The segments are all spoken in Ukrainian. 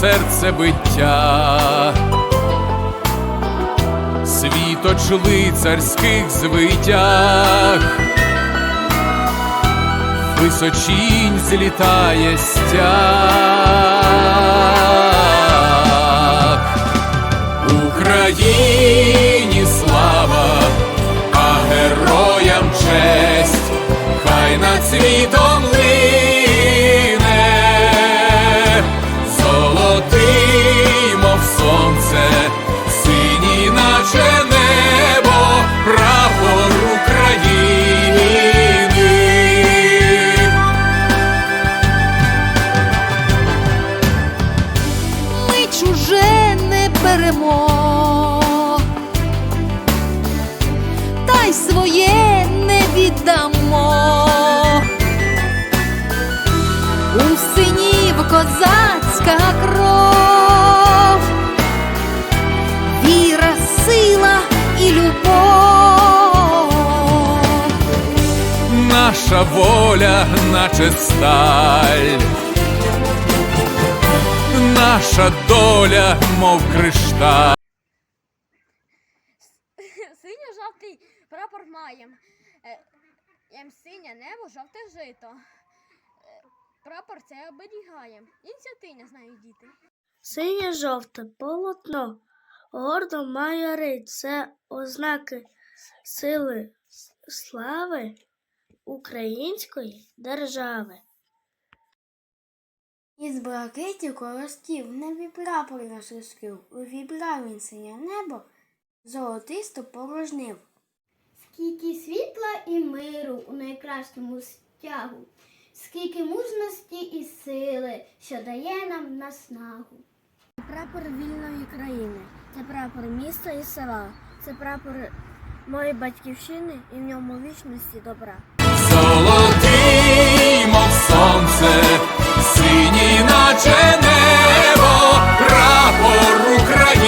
унісон серце биття, світоч лицарських звитяг, височінь злітає стяг. Україні слава, а героям честь, хай над світом Наша воля, наче сталь, наша доля, мов кришталь. Синьо-жовтий прапор маєм. Е, Ем синє небо, жовте жито. Е, Прапор це оберігаєм. Ініціативня знають діти. Синє жовте полотно, гордо майорить це ознаки сили слави української держави. Із блакитів колосків в небі прапор розрискив, увібрав він синє небо, золотисто порожнив. Скільки світла і миру у найкращому стягу, скільки мужності і сили, що дає нам наснагу. Прапор вільної країни, це прапор міста і села, це прапор моєї батьківщини і в ньому вічності добра. Сонце, синій, наче небо, прапор України.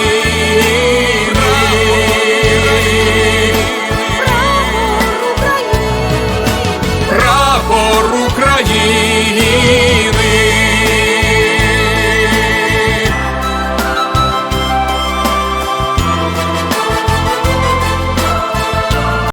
Прапор України.